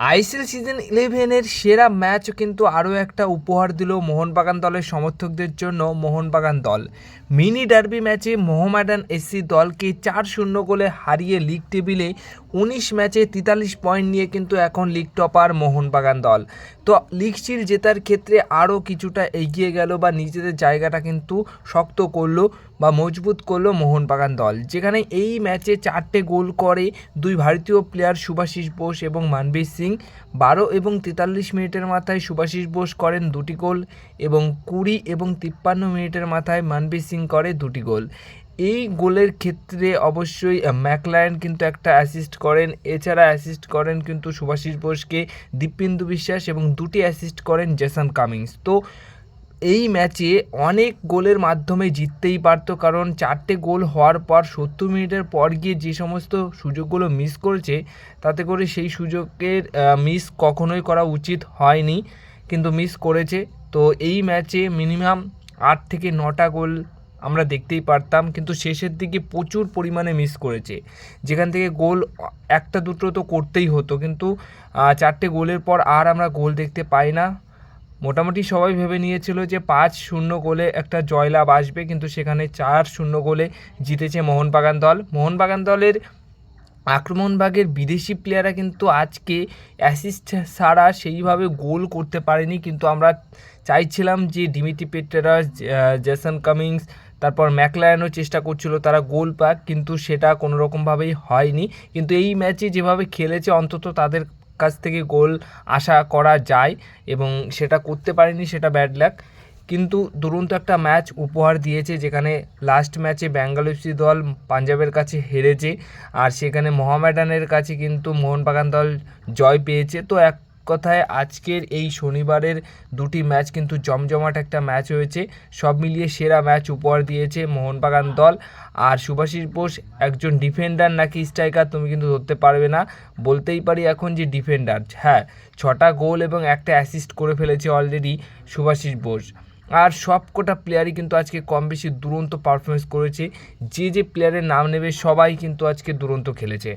ICL season ইলেভেনের সেরা ম্যাচও কিন্তু আরও একটা উপহার দিল মোহনবাগান দলের সমর্থকদের জন্য মোহনবাগান দল। মিনি ডার্বি ম্যাচে মোহামেডান এসসি দলকে চার শূন্য গোলে হারিয়ে লিগ টেবিলে উনিশ ম্যাচে তেতাল্লিশ পয়েন্ট নিয়ে কিন্তু এখন লিগ টপার মোহনবাগান দল। তো লিগ শিল্ড জেতার ক্ষেত্রে আরও কিছুটা এগিয়ে গেল বা নিজেদের জায়গাটা কিন্তু শক্ত করল। বা মজবুত করল মোহনবাগান দল। যেখানে এই ম্যাচে চারটে গোল করে দুই ভারতীয় প্লেয়ার সুভাশিস বোস এবং মানবীর সিং। বারো এবং তেতাল্লিশ মিনিটের মাথায় সুভাশিস বোস করেন দুটি গোল এবং কুড়ি এবং তিপ্পান্ন মিনিটের মাথায় মানবীর সিং করে দুটি গোল। এই গোলের ক্ষেত্রে অবশ্যই ম্যাকলায়ন কিন্তু একটা অ্যাসিস্ট করেন। এছাড়া অ্যাসিস্ট করেন কিন্তু সুভাশিস বোসকে দীপেন্দু বিশ্বাস এবং দুটি অ্যাসিস্ট করেন জেসন কামিংস। তো এই ম্যাচে অনেক গোলের মাধ্যমে জিততেই পারতো, কারণ চারটে গোল হওয়ার পর সত্তর মিনিটের পর গিয়ে যে সমস্ত সুযোগগুলো মিস করেছে, তাতে করে সেই সুযোগের মিস কখনোই করা উচিত হয়নি, কিন্তু মিস করেছে। তো এই ম্যাচে মিনিমাম আট থেকে নটা গোল আমরা দেখতেই পারতাম, কিন্তু শেষের দিকে প্রচুর পরিমাণে মিস করেছে। যেখান থেকে গোল একটা দুটো তো করতেই হতো, কিন্তু চারটে গোলের পর আর আমরা গোল দেখতে পাই না। মোটামুটি সবাই ভেবে নিয়েছিল যে পাঁচ শূন্য গোলে একটা জয়লাভ আসবে, কিন্তু সেখানে চার শূন্য গোলে জিতেছে মোহনবাগান দল। মোহনবাগান দলের আক্রমণভাগের বিদেশি প্লেয়াররা কিন্তু আজকে অ্যাসিস্ট ছাড়া সেইভাবে গোল করতে পারেনি, কিন্তু আমরা চাইছিলাম যে ডিমিটি পেট্রাস জেসন কামিংস, তারপর ম্যাকলায়নও চেষ্টা করছিল, তারা গোল পাক, কিন্তু সেটা কোনো রকমভাবেই হয়নি। কিন্তু এই ম্যাচে যেভাবে খেলেছে, অন্তত তাদের কাছ থেকে গোল আশা করা যায় এবং সেটা করতে পারেনি, সেটা ব্যাড লাক কিন্তু দুরন্ত একটা ম্যাচ উপহার দিয়েছে, যেখানে লাস্ট ম্যাচে বেঙ্গল দল পাঞ্জাবের কাছে হেরেছে, আর সেখানে মোহামেডানের কাছে কিন্তু মোহনবাগান দল জয় পেয়েছে। তো এক কথায় আজকের এই শনিবারের দুটি ম্যাচ কিন্তু জমজমাট একটা ম্যাচ হয়েছে। সব মিলিয়ে সেরা ম্যাচ উপহার দিয়েছে মোহনবাগান দল। আর সুভাষিস বোস একজন ডিফেন্ডার নাকি স্ট্রাইকার তুমি কিন্তু ধরতে পারবে না। বলতেই পারি এখন যে ডিফেন্ডার। হ্যাঁ ছটা গোল এবং একটা অ্যাসিস্ট করে ফেলেছে অলরেডি সুভাষিস বোস। আর সব কটা প্লেয়ারই কিন্তু আজকে কম বেশি দুরন্ত পারফরমেন্স করেছে। যে যে প্লেয়ারের নাম নেবে সবাই কিন্তু আজকে দুরন্ত খেলেছে।